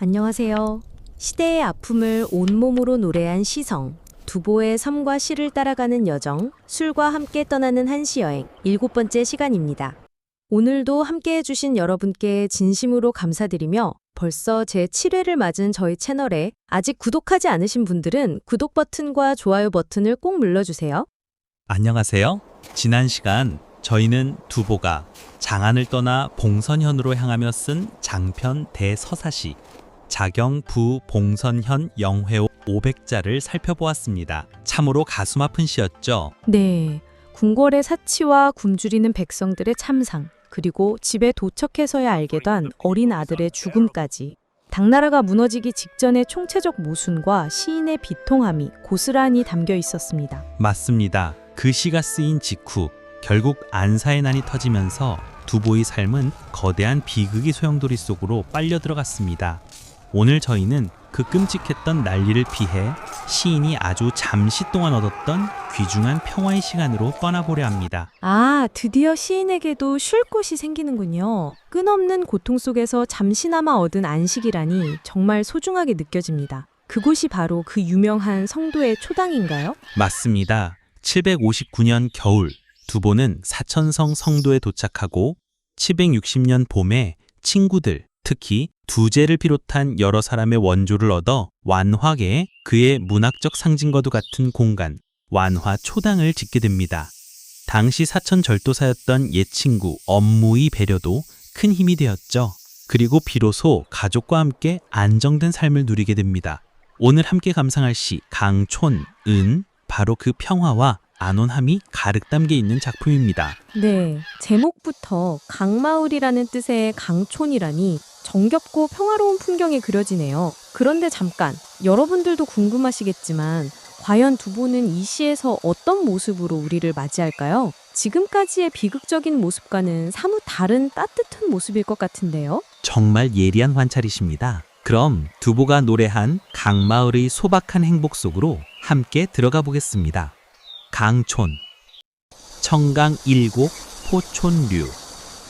안녕하세요. 시대의 아픔을 온몸으로 노래한 시성, 두보의 섬과 시를 따라가는 여정, 술과 함께 떠나는 한시 여행, 일곱 번째 시간입니다. 오늘도 함께 해주신 여러분께 진심으로 감사드리며 벌써 제 7회를 맞은 저희 채널에 아직 구독하지 않으신 분들은 구독 버튼과 좋아요 버튼을 꼭 눌러주세요. 안녕하세요. 지난 시간 저희는 두보가 장안을 떠나 봉선현으로 향하며 쓴 장편 대서사시 자경 부 봉선현 영회오 500자를 살펴보았습니다. 참으로 가슴 아픈 시였죠. 네, 궁궐의 사치와 굶주리는 백성들의 참상, 그리고 집에 도착해서야 알게 된 어린 아들의 죽음까지. 당나라가 무너지기 직전의 총체적 모순과 시인의 비통함이 고스란히 담겨 있었습니다. 맞습니다. 그 시가 쓰인 직후 결국 안사의 난이 터지면서 두보의 삶은 거대한 비극의 소용돌이 속으로 빨려 들어갔습니다. 오늘 저희는 그 끔찍했던 난리를 피해 시인이 아주 잠시 동안 얻었던 귀중한 평화의 시간으로 떠나보려 합니다. 아, 드디어 시인에게도 쉴 곳이 생기는군요. 끝없는 고통 속에서 잠시나마 얻은 안식이라니 정말 소중하게 느껴집니다. 그곳이 바로 그 유명한 성도의 초당인가요? 맞습니다. 759년 겨울 두보는 사천성 성도에 도착하고 760년 봄에 친구들, 특히 두제를 비롯한 여러 사람의 원조를 얻어 완화계에 그의 문학적 상징과도 같은 공간, 완화 초당을 짓게 됩니다. 당시 사천 절도사였던 옛 친구 엄무의 배려도 큰 힘이 되었죠. 그리고 비로소 가족과 함께 안정된 삶을 누리게 됩니다. 오늘 함께 감상할 시 강촌, 은, 바로 그 평화와 안온함이 가득 담겨 있는 작품입니다. 네, 제목부터 강마을이라는 뜻의 강촌이라니 정겹고 평화로운 풍경이 그려지네요. 그런데 잠깐, 여러분들도 궁금하시겠지만 과연 두보는 이 시에서 어떤 모습으로 우리를 맞이할까요? 지금까지의 비극적인 모습과는 사뭇 다른 따뜻한 모습일 것 같은데요. 정말 예리한 관찰이십니다. 그럼 두보가 노래한 강마을의 소박한 행복 속으로 함께 들어가 보겠습니다. 강촌 청강 일곡 포촌류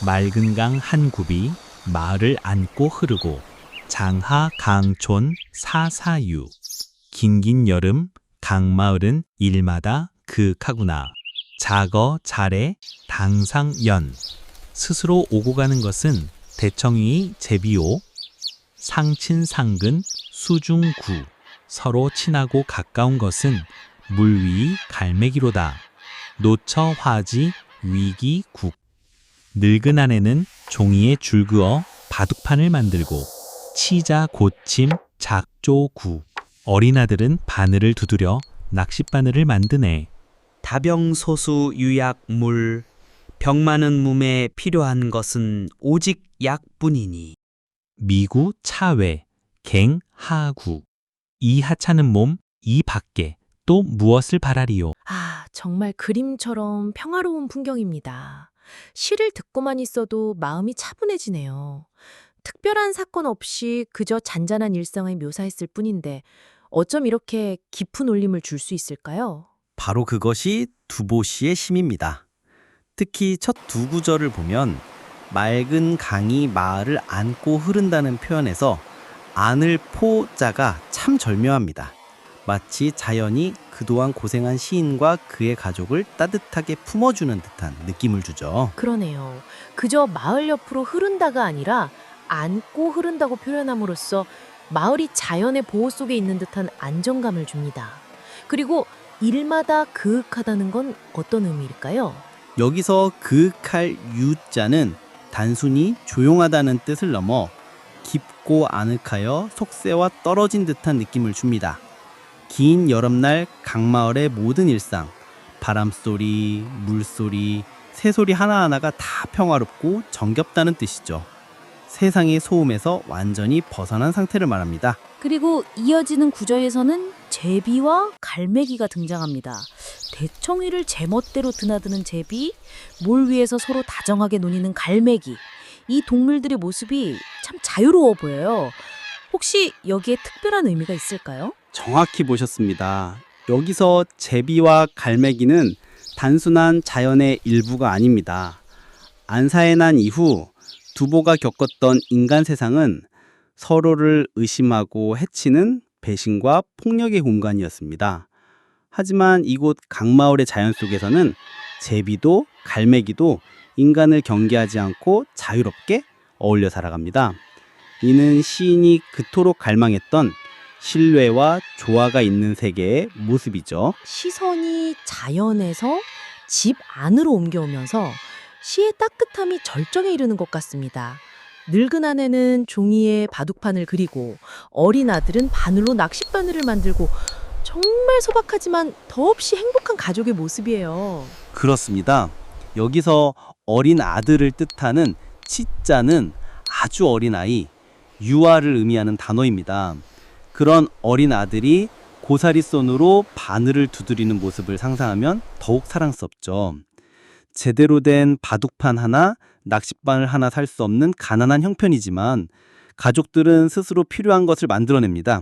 맑은 강한 굽이 마을을 안고 흐르고 장하 강촌 사사유 긴긴 여름 강마을은 일마다 그윽하구나. 자거 잘해 당상연. 스스로 오고 가는 것은 대청이 제비오 상친상근 수중구. 서로 친하고 가까운 것은 물위 갈매기로다. 노처 화지 위기 국 늙은 아내는 종이에 줄 그어 바둑판을 만들고 치자 고침 작조구 어린 아들은 바늘을 두드려 낚싯바늘을 만드네. 다병소수 유약물 병 많은 몸에 필요한 것은 오직 약뿐이니 미구 차외 갱 하구 이 하찮은 몸 이 밖에 또 무엇을 바라리요. 아, 정말 그림처럼 평화로운 풍경입니다. 시를 듣고만 있어도 마음이 차분해지네요. 특별한 사건 없이 그저 잔잔한 일상을 묘사했을 뿐인데 어쩜 이렇게 깊은 울림을 줄 수 있을까요? 바로 그것이 두보 씨의 힘입니다. 특히 첫 두 구절을 보면 맑은 강이 마을을 안고 흐른다는 표현에서 안을 포자가 참 절묘합니다. 마치 자연이 그동안 고생한 시인과 그의 가족을 따뜻하게 품어주는 듯한 느낌을 주죠. 그러네요. 그저 마을 옆으로 흐른다가 아니라 안고 흐른다고 표현함으로써 마을이 자연의 보호 속에 있는 듯한 안정감을 줍니다. 그리고 일마다 그윽하다는 건 어떤 의미일까요? 여기서 그윽할 유자는 단순히 조용하다는 뜻을 넘어 깊고 아늑하여 속세와 떨어진 듯한 느낌을 줍니다. 긴 여름날 강마을의 모든 일상, 바람소리, 물소리, 새소리 하나하나가 다 평화롭고 정겹다는 뜻이죠. 세상의 소음에서 완전히 벗어난 상태를 말합니다. 그리고 이어지는 구절에서는 제비와 갈매기가 등장합니다. 대청이를 제멋대로 드나드는 제비, 몰 위에서 서로 다정하게 논이는 갈매기. 이 동물들의 모습이 참 자유로워 보여요. 혹시 여기에 특별한 의미가 있을까요? 정확히 보셨습니다. 여기서 제비와 갈매기는 단순한 자연의 일부가 아닙니다. 안사의 난 이후 두보가 겪었던 인간 세상은 서로를 의심하고 해치는 배신과 폭력의 공간이었습니다. 하지만 이곳 강마을의 자연 속에서는 제비도 갈매기도 인간을 경계하지 않고 자유롭게 어울려 살아갑니다. 이는 시인이 그토록 갈망했던 신뢰와 조화가 있는 세계의 모습이죠. 시선이 자연에서 집 안으로 옮겨오면서 시의 따뜻함이 절정에 이르는 것 같습니다. 늙은 아내는 종이에 바둑판을 그리고 어린 아들은 바늘로 낚싯바늘을 만들고 정말 소박하지만 더없이 행복한 가족의 모습이에요. 그렇습니다. 여기서 어린 아들을 뜻하는 치자는 아주 어린 아이, 유아를 의미하는 단어입니다. 그런 어린 아들이 고사리 손으로 바늘을 두드리는 모습을 상상하면 더욱 사랑스럽죠. 제대로 된 바둑판 하나, 낚싯바늘 하나 살 수 없는 가난한 형편이지만 가족들은 스스로 필요한 것을 만들어냅니다.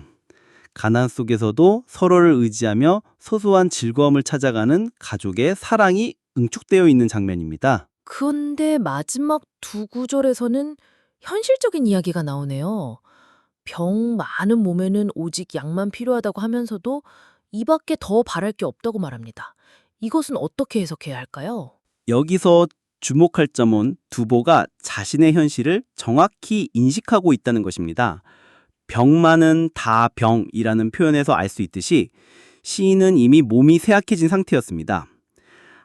가난 속에서도 서로를 의지하며 소소한 즐거움을 찾아가는 가족의 사랑이 응축되어 있는 장면입니다. 그런데 마지막 두 구절에서는 현실적인 이야기가 나오네요. 병 많은 몸에는 오직 약만 필요하다고 하면서도 이 밖에 더 바랄 게 없다고 말합니다. 이것은 어떻게 해석해야 할까요? 여기서 주목할 점은 두보가 자신의 현실을 정확히 인식하고 있다는 것입니다. 병만은 다 병이라는 표현에서 알 수 있듯이 시인은 이미 몸이 쇠약해진 상태였습니다.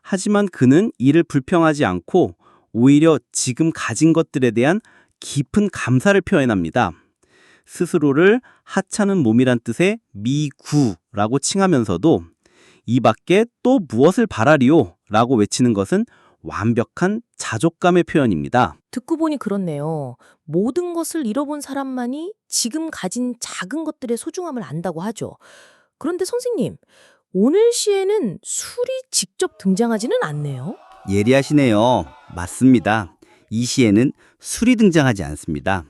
하지만 그는 이를 불평하지 않고 오히려 지금 가진 것들에 대한 깊은 감사를 표현합니다. 스스로를 하찮은 몸이란 뜻의 미구라고 칭하면서도 이 밖에 또 무엇을 바라리오 라고 외치는 것은 완벽한 자족감의 표현입니다. 듣고 보니 그렇네요. 모든 것을 잃어본 사람만이 지금 가진 작은 것들의 소중함을 안다고 하죠. 그런데 선생님, 오늘 시에는 술이 직접 등장하지는 않네요. 예리하시네요. 맞습니다. 이 시에는 술이 등장하지 않습니다.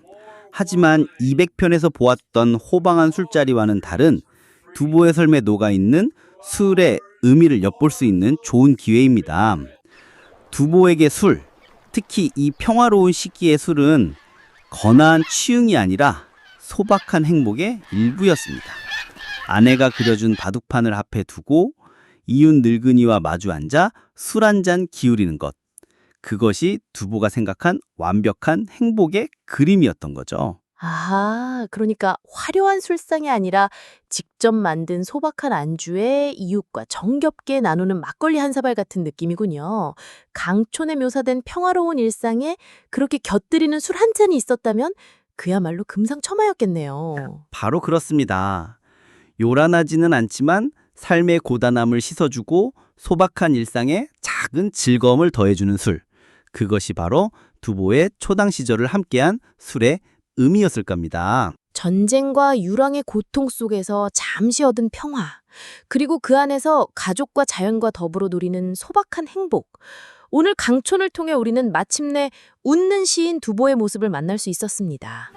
하지만 200편에서 보았던 호방한 술자리와는 다른 두보의 삶에 녹아있는 술의 의미를 엿볼 수 있는 좋은 기회입니다. 두보에게 술, 특히 이 평화로운 시기의 술은 거나한 취응이 아니라 소박한 행복의 일부였습니다. 아내가 그려준 바둑판을 앞에 두고 이웃 늙은이와 마주 앉아 술 한 잔 기울이는 것. 그것이 두보가 생각한 완벽한 행복의 그림이었던 거죠. 아, 그러니까 화려한 술상이 아니라 직접 만든 소박한 안주에 이웃과 정겹게 나누는 막걸리 한 사발 같은 느낌이군요. 강촌에 묘사된 평화로운 일상에 그렇게 곁들이는 술 한 잔이 있었다면 그야말로 금상첨화였겠네요. 바로 그렇습니다. 요란하지는 않지만 삶의 고단함을 씻어주고 소박한 일상에 작은 즐거움을 더해주는 술. 그것이 바로 두보의 초당 시절을 함께한 술의 의미였을 겁니다. 전쟁과 유랑의 고통 속에서 잠시 얻은 평화, 그리고 그 안에서 가족과 자연과 더불어 누리는 소박한 행복. 오늘 강촌을 통해 우리는 마침내 웃는 시인 두보의 모습을 만날 수 있었습니다.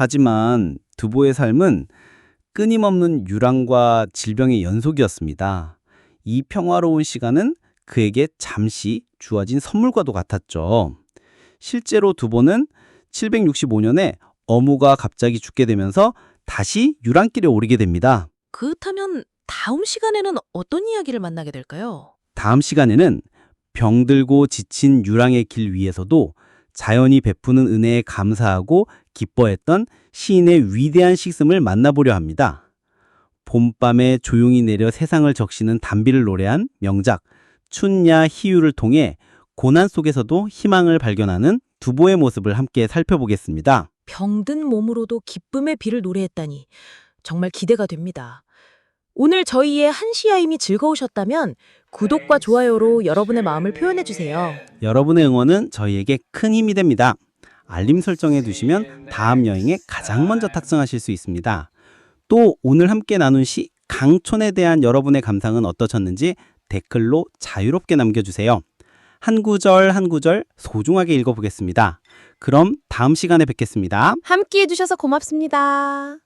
하지만 두보의 삶은 끊임없는 유랑과 질병의 연속이었습니다. 이 평화로운 시간은 그에게 잠시 주어진 선물과도 같았죠. 실제로 두보는 765년에 어무가 갑자기 죽게 되면서 다시 유랑길에 오르게 됩니다. 그렇다면 다음 시간에는 어떤 이야기를 만나게 될까요? 다음 시간에는 병들고 지친 유랑의 길 위에서도 자연이 베푸는 은혜에 감사하고 기뻐했던 시인의 위대한 식음을 만나보려 합니다. 봄밤에 조용히 내려 세상을 적시는 단비를 노래한 명작 춘야 희유를 통해 고난 속에서도 희망을 발견하는 두보의 모습을 함께 살펴보겠습니다. 병든 몸으로도 기쁨의 비를 노래했다니 정말 기대가 됩니다. 오늘 저희의 한시야임이 즐거우셨다면 구독과 좋아요로 여러분의 마음을 표현해 주세요. 여러분의 응원은 저희에게 큰 힘이 됩니다. 알림 설정해 두시면 다음 여행에 가장 먼저 탑승하실 수 있습니다. 또 오늘 함께 나눈 시 강촌에 대한 여러분의 감상은 어떠셨는지 댓글로 자유롭게 남겨주세요. 한 구절 한 구절 소중하게 읽어보겠습니다. 그럼 다음 시간에 뵙겠습니다. 함께 해주셔서 고맙습니다.